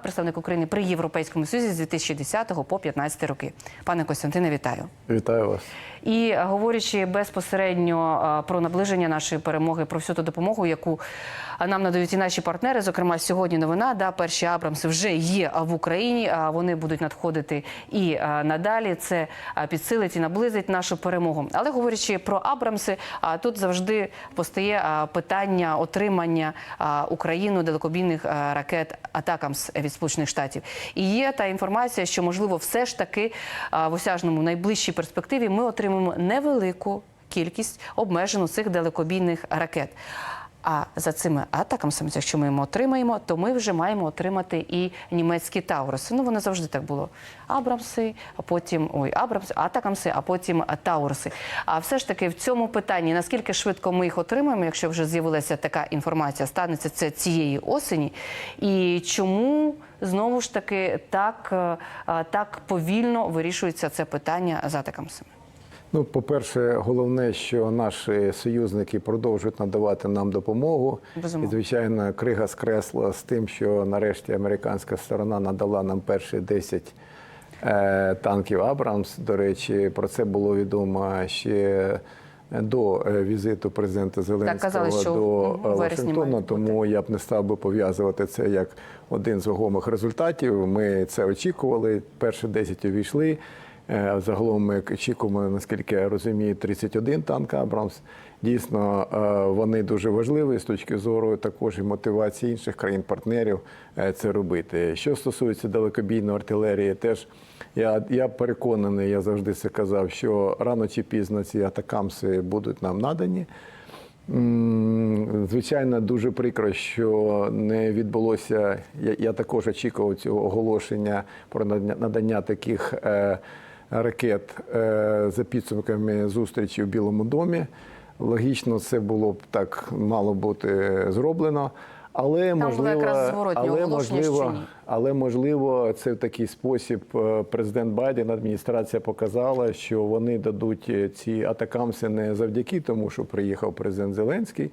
представник України при Європейському Союзі з 2010 по 2015 роки. Пане Костянтине, вітаю. Вітаю вас. І е, говорячи безпосередньо е, про наближення нашої перемоги, про всю ту допомогу, яку нам надають і наші партнери. Зокрема, сьогодні новина да перші Абрамси вже є в Україні. А вони будуть надходити і надалі. Це підсилить і наблизить нашу перемогу. Але говорячи про Абрамси, а тут завжди постає питання отримання Україну далекобійних ракет Атакамс від Сполучених Штатів. І є та інформація, що можливо, все ж таки в осяжному найближчій перспективі ми отримаємо невелику кількість обмежену цих далекобійних ракет. А за цими атакамсами, якщо ми їм отримаємо, то ми вже маємо отримати і німецькі Тауруси. Ну вони завжди так було. Абрамси, а потім ой, Абрамси, атакамси, а потім Тауруси. А все ж таки в цьому питанні наскільки швидко ми їх отримаємо, якщо вже з'явилася така інформація, станеться це цієї осені, і чому знову ж таки так, е, е, так повільно вирішується це питання з атакамсами? Ну, по-перше, головне, що наші союзники продовжують надавати нам допомогу. Безумовно. І, звичайно, крига скресла з тим, що нарешті американська сторона надала нам перші 10 е, танків Абрамс. До речі, про це було відомо ще до е, візиту президента Зеленського казали, що до е, Вашингтона. Тому я б не став би пов'язувати це як один з вагомих результатів. Ми це очікували. Перші 10 увійшли. Е, Загалом ми очікуємо, наскільки я розумію, 31 танк Абрамс. Дійсно, е, вони дуже важливі з точки зору також і мотивації інших країн-партнерів е, це робити. Що стосується далекобійної артилерії, теж я, я переконаний, я завжди це казав, що рано чи пізно ці атакамси будуть нам надані. Звичайно, дуже прикро, що не відбулося. Я, я також очікував цього оголошення про надання, таких ракет е, за підсумками зустрічі в Білому домі. Логічно, це було б так мало бути зроблено. Але було можливо, але можливо, але можливо, це в такий спосіб е, президент Байден, адміністрація показала, що вони дадуть е, ці атакамси не завдяки тому, що приїхав президент Зеленський.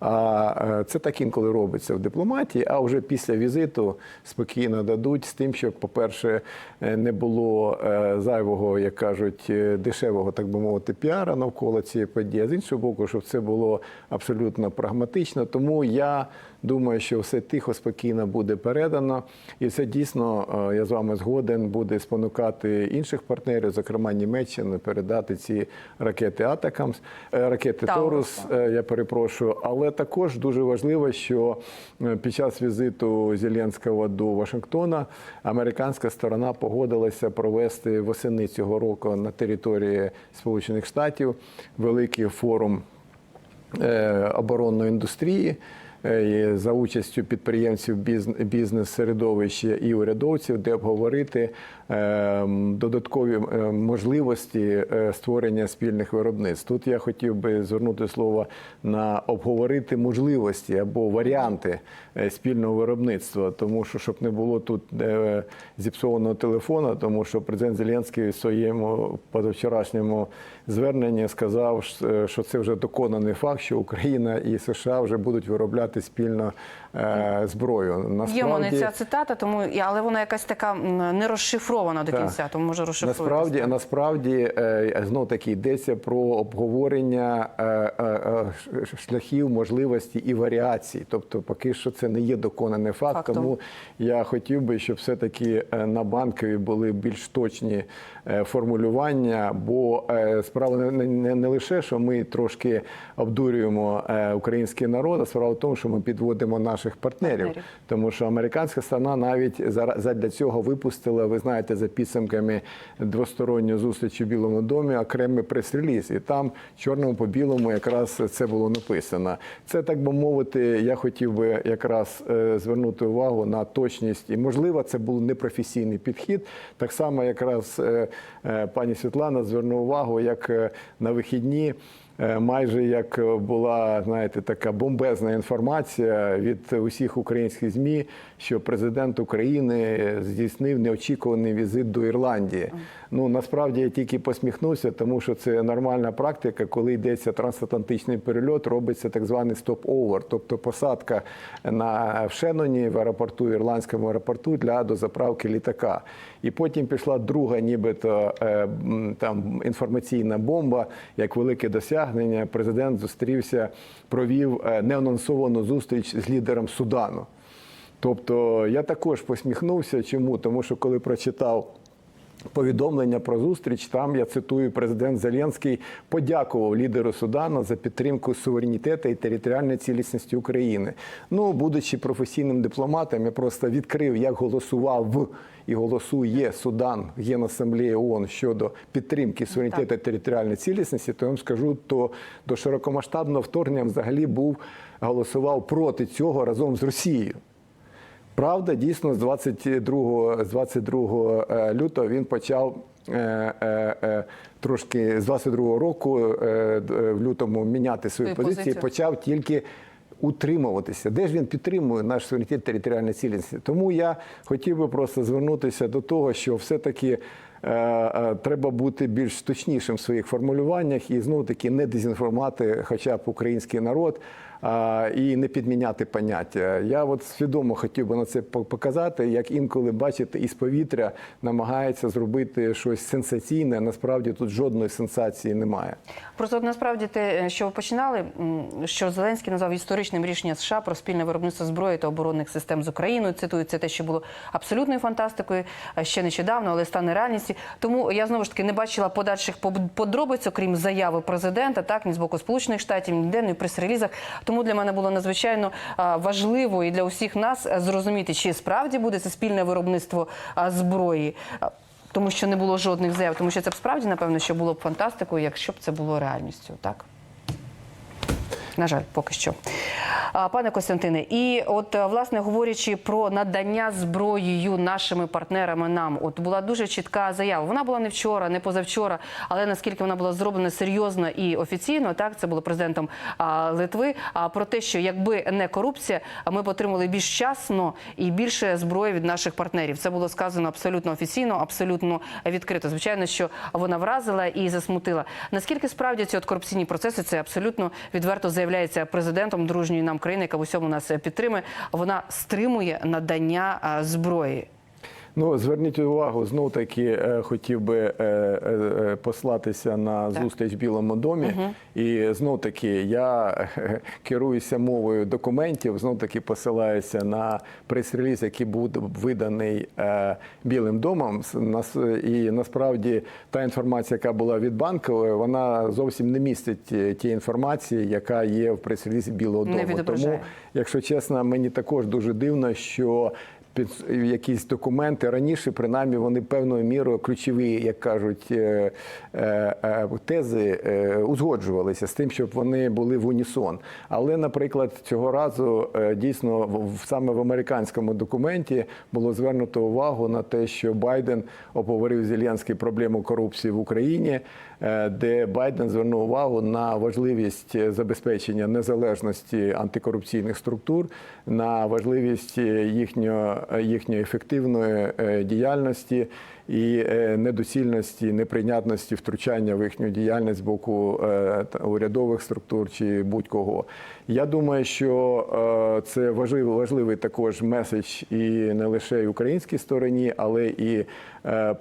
А е, це так інколи робиться в дипломатії. А вже після візиту спокійно дадуть з тим, щоб, по-перше, е, не було е, зайвого, як кажуть, дешевого, так би мовити, піара навколо цієї події. А з іншого боку, щоб це було абсолютно прагматично. Тому я думаю, що все тихо, спокійно буде передано, і це дійсно я з вами згоден буде спонукати інших партнерів, зокрема Німеччину, передати ці ракети Атакамс, ракети Таурус. Торус. Я перепрошую, але також дуже важливо, що е, під час візиту Зеленського до Вашингтона американська сторона погодилася провести восени цього року на території Сполучених Штатів великий форум е, оборонної індустрії. Е, За участю підприємців бізнес-середовища і урядовців, де обговорити е, додаткові е, можливості е, створення спільних виробництв. Тут я хотів би звернути слово на обговорити можливості або варіанти е, спільного виробництва, тому що щоб не було тут зіпсованого телефона, тому що президент Зеленський в своєму позавчорашньому зверненні сказав, що це вже доконаний факт, що Україна і США вже будуть виробляти спільно е, зброю. Є мене ця цитата, тому але вона якась така не розшифрована до кінця, тому може розшифруєте. Насправді, насправді знов таки йдеться про обговорення е, е, е, шляхів, можливості і варіацій. Тобто, поки що це не є доконаний факт. Фактом. Тому я хотів би, щоб все-таки е, на банкові були більш точні е, формулювання, бо е, справа не, лише, що ми трошки обдурюємо е, український народ, а справа в тому, що ми підводимо наших партнерів. Партнерів. Тому що американська сторона навіть зара- задля цього випустила, ви знаєте, за підсумками двосторонньої зустрічі в Білому домі окремий прес-реліз. І там чорному по білому якраз це було написано. Це так би мовити, я хотів би якраз е, звернути увагу на точність. І можливо, це був непрофесійний підхід. Так само, якраз е, е, пані Світлана звернула увагу, як на вихідні. Е, майже як була знаєте, така бомбезна інформація від усіх українських змі, що президент України здійснив неочікуваний візит до Ірландії. Ну насправді я тільки посміхнувся, тому що це нормальна практика, коли йдеться трансатлантичний перельот, робиться так званий стоп-овер, тобто посадка на в Шеноні в аеропорту, ірландському аеропорту для дозаправки літака. І потім пішла друга, нібито е, там інформаційна бомба, як велике досягнення. Президент зустрівся, провів е, неанонсовану зустріч з лідером Судану. Тобто я також посміхнувся. Чому? Тому що коли прочитав повідомлення про зустріч, там я цитую, президент Зеленський подякував лідеру Судану за підтримку суверенітету і територіальної цілісності України. Ну, будучи професійним дипломатом, я просто відкрив, як голосував і голосує Судан в Генасамблеї ООН щодо підтримки суверенітету і територіальної цілісності, то я вам скажу, то до широкомасштабного вторгнення взагалі був голосував проти цього разом з Росією. Правда, дійсно, з 22, з 22 е, лютого він почав е, е, трошки з 22 року в лютому міняти свою позицію. Почав тільки утримуватися. Де ж він підтримує наш суверенітет територіальної цілісності? Тому я хотів би просто звернутися до того, що все-таки. е, е, Треба бути більш точнішим в своїх формулюваннях і знову таки не дезінформувати, хоча б український народ, і не підміняти поняття. Я от свідомо хотів би на це по- показати, як інколи бачите, із повітря намагається зробити щось сенсаційне. Насправді тут жодної сенсації немає. Просто насправді те, що ви починали, що Зеленський назвав історичним рішення США про спільне виробництво зброї та оборонних систем з Україною. Цитую, це те, що було абсолютною фантастикою ще нещодавно, але стане реальністю. Тому я знову ж таки не бачила подальших подробиць, окрім заяви президента, так ні з боку Сполучених Штатів, ніде ні в прес-релізах. Тому для мене було надзвичайно важливо і для усіх нас зрозуміти, чи справді буде це спільне виробництво зброї. Тому що не було жодних заяв, тому що це б справді, напевно, що було б фантастикою, якщо б це було реальністю, так? На жаль, поки що. Пане Костянтине, і от е, власне говорячи про надання зброєю нашими партнерами нам, от була дуже чітка заява. Вона була не вчора, не позавчора, але наскільки вона була зроблена серйозно і офіційно, так це було президентом Литви. А про те, що якби не корупція, ми б отримали більш часно і більше зброї від наших партнерів. Це було сказано абсолютно офіційно, абсолютно відкрито. Звичайно, що вона вразила і засмутила. Наскільки справді ці от корупційні процеси це абсолютно відверто заявляється президентом дружньої нам країни, яка в усьому нас підтримує. Вона стримує надання зброї. Ну, зверніть увагу, знов таки е, хотів би е, е, послатися на зустріч в Білому домі. І знов таки я керуюся мовою документів, знов таки посилаюся на прес-реліз, який був виданий Білим домом. І насправді та інформація, яка була від банкової, вона зовсім не містить тієї інформації, яка є в прес-релізі Білого дому. Тому, якщо чесно, мені також дуже дивно, що під якісь документи раніше, принаймні, вони певною мірою ключові, як кажуть, е, е, е, тези узгоджувалися з тим, щоб вони були в унісон. Але, наприклад, цього разу дійсно саме в американському документі було звернуто увагу на те, що Байден оповерив Зеленський проблему корупції в Україні, де Байден звернув увагу на важливість е, забезпечення незалежності антикорупційних структур, на важливість їхньої їхньої ефективної е, діяльності і е, недоцільності, неприйнятності втручання в їхню діяльність з боку е, урядових структур чи будь-кого. Я думаю, що е, це важливий, важливий також меседж і не лише українській стороні, але і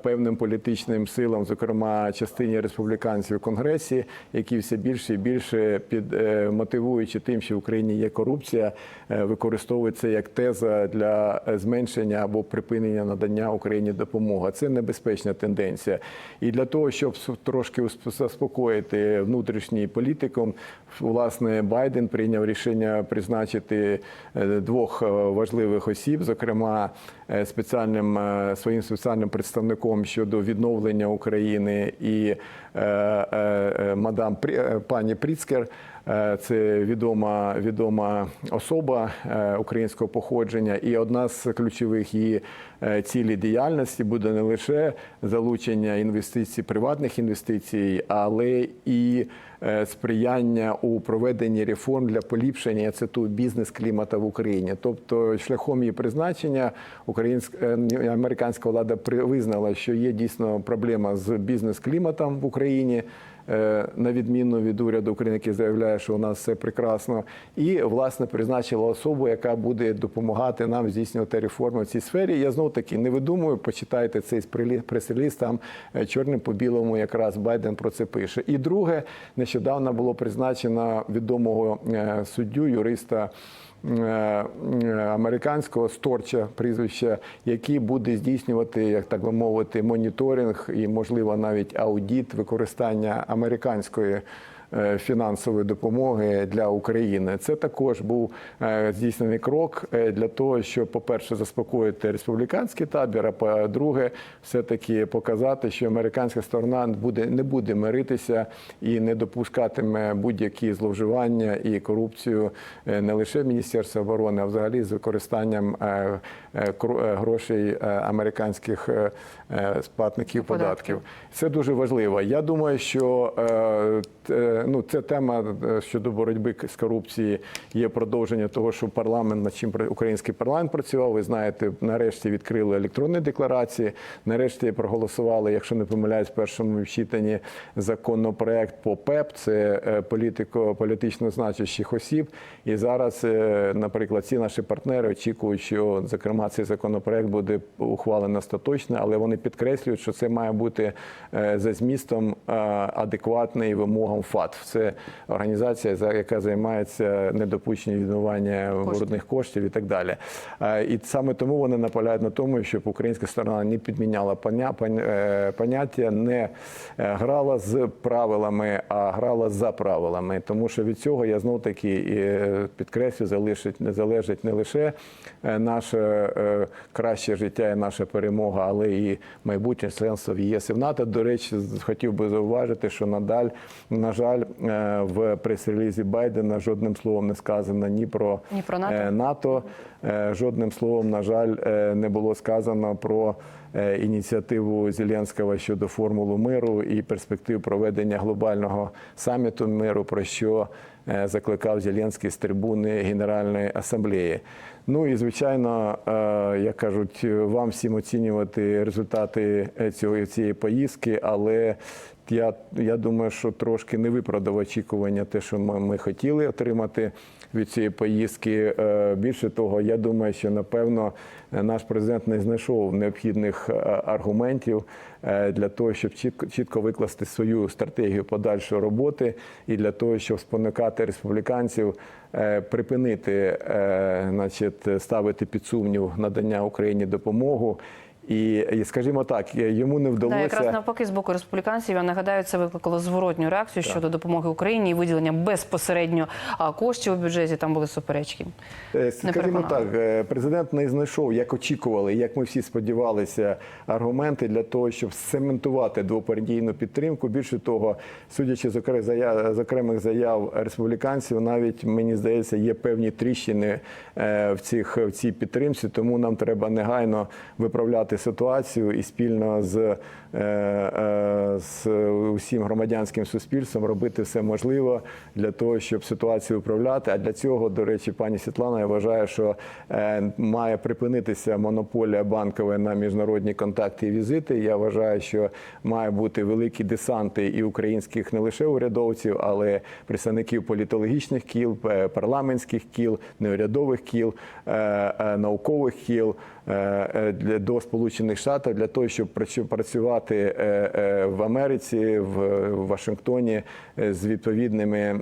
певним політичним силам, зокрема частині республіканців в Конгресі, які все більше і більше під мотивуючи тим, що в Україні є корупція, використовують це як теза для зменшення або припинення надання Україні допомоги. Це небезпечна тенденція. І для того, щоб трошки заспокоїти внутрішній політиком, власне, Байден прийняв рішення призначити е, двох е, важливих осіб, зокрема е, спеціальним своїм спеціальним представником щодо відновлення України і мадам Прі- е, пані Пріцкер. Е, Це відома відома особа е, українського походження, і одна з ключових її цілі діяльності буде не лише залучення інвестицій, приватних інвестицій, але і е, сприяння у проведенні реформ для поліпшення я цитую, бізнес-клімата в Україні. Тобто, шляхом її призначення українська е, американська влада визнала, що є дійсно проблема з бізнес-кліматом в Україні. Е, На відміну від уряду України, який заявляє, що у нас все прекрасно, і власне призначила особу, яка буде допомагати нам здійснювати реформи в цій сфері. Я знову таки не видумую. Почитайте цей прес-реліз, там е, чорним по білому якраз Байден про це пише. І друге, нещодавно було призначено відомого е, суддю, юриста. Е, е, Американського сторча прізвища, який буде здійснювати, як так би мовити, моніторинг і, можливо, навіть аудіт використання американської фінансової допомоги для України. Це також був е, здійснений крок е, для того, щоб, по-перше, заспокоїти республіканський табір, а по-друге, все-таки показати, що американська сторона буде не буде миритися і не допускатиме будь-які зловживання і корупцію е, не лише Міністерства оборони, а взагалі з використанням е, е, е, грошей е, американських е, е, сплатників Податків. Це дуже важливо. Я думаю, що е, ну, це тема е, щодо боротьби з корупцією є продовження того, що парламент над чим український парламент працював. Ви знаєте, нарешті відкрили електронні декларації. Нарешті проголосували, якщо не помиляюсь, в першому читанні законопроект по ПЕП. Це е, політико політично значущих осіб. І зараз, е, наприклад, ці наші партнери очікують, що зокрема цей законопроект буде ухвалений остаточно, але вони підкреслюють, що це має бути е, за змістом е, адекватний вимогам ФАТФ. Це організація, за- яка займається недопущенням відмивання брудних коштів і так далі. І саме тому вони наполягають на тому, щоб українська сторона не підміняла е, поняття, не е, грала з правилами, а грала за правилами. Тому що від цього я знов таки е, підкреслю, залишить не залежить не лише наше краще життя і наша перемога, але і майбутнє членство в ЄС і в НАТО. До речі, хотів би зауважити, що надаль, на жаль, е, в прес-релізі Байдена жодним словом не сказано ні про, Ні про НАТО. е, НАТО. Е, Жодним словом, на жаль, не було сказано про ініціативу Зеленського щодо формули миру і перспектив проведення глобального саміту миру, про що е, закликав Зеленський з трибуни Генеральної асамблеї. Ну і звичайно, е, як кажуть, вам всім оцінювати результати е, цього цієї поїздки, але я, я думаю, що трошки не виправдав очікування те, що ми, ми хотіли отримати від цієї поїздки. Е, Більше того, я думаю, що напевно е, наш президент не знайшов необхідних е, аргументів для того, щоб чітко, викласти свою стратегію подальшої роботи і для того, щоб спонукати республіканців припинити, значить, ставити під сумнів надання Україні допомогу. І, і скажімо так, йому не Да, вдалося. якраз навпаки, з боку республіканців, я нагадаю, це викликало зворотню реакцію щодо допомоги Україні і виділення безпосередньо коштів у бюджеті. Там були суперечки. Е, Скажімо так, е, президент не знайшов, як очікували, як ми всі сподівалися, аргументи для того, щоб цементувати двопартійну підтримку. Більше того, судячи з окремих заяв республіканців, навіть мені здається, є певні тріщини е, в цих в цій підтримці. Тому нам треба негайно виправляти ситуацію і спільно з, е, е, з усім громадянським суспільством робити все можливе для того, щоб ситуацію управляти. А для цього, до речі, пані Світлана, я вважаю, що е, має припинитися монополія банкова на міжнародні контакти і візити. Я вважаю, що має бути великі десанти і українських не лише урядовців, але представників політологічних кіл, парламентських кіл, неурядових кіл, наукових кіл для- до Сполучених Штатів для того, щоб працю- працювати е, е, в Америці, в в Вашингтоні е, з відповідними.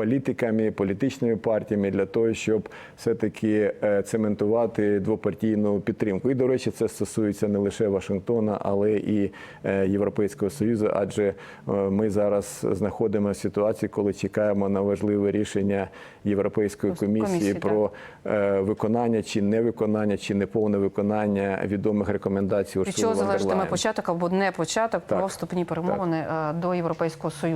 Політиками, політичними партіями для того, щоб все-таки е, цементувати двопартійну підтримку. І, до речі, це стосується не лише Вашингтона, але і е, Європейського Союзу, адже е, ми зараз знаходимося в ситуації, коли чекаємо на важливе рішення Європейської комісії Комісії, про е, виконання чи невиконання, чи неповне виконання відомих рекомендацій Від чого залежатиме початок або не початок Так, про вступні перемовини е, до Європейського Союзу.